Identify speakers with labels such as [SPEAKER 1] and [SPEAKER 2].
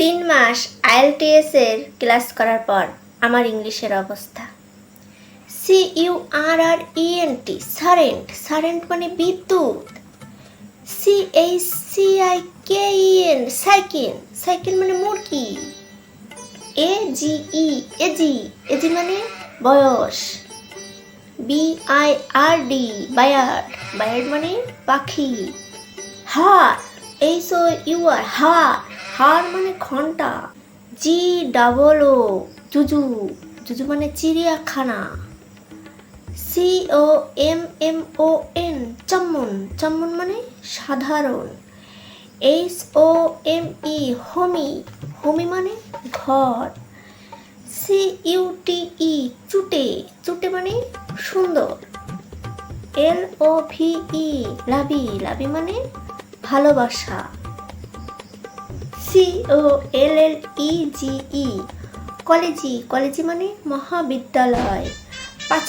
[SPEAKER 1] তিন মাস আইএলটিএস এর ক্লাস করার পর আমার ইংলিশের অবস্থা। C U R R E N T current current মানে বিদ্যুৎ। C H I C K E N cycle cycle মানে মুরগি। A G E AG AG মানে বয়স। B I R D bird bird মানে পাখি। হার এইচ ও ইউ আর হার হার মানে ঘণ্টা। জি ডাবল ও। জুজু। জুজু মানে চিড়িয়াখানা। C O M M O N, common. Common মানে সাধারণ। এইচ ও এম ই, হোমি। হোমি মানে ঘর। সি ইউ টি ই, চুটে। চুটে মানে সুন্দর। এল ও ভি ই, লাভি। লাভি মানে ভালোবাসা। সি ও এল এল ই জি ই কলেজি কলেজি মানে মহাবিদ্যালয়। পাঁচ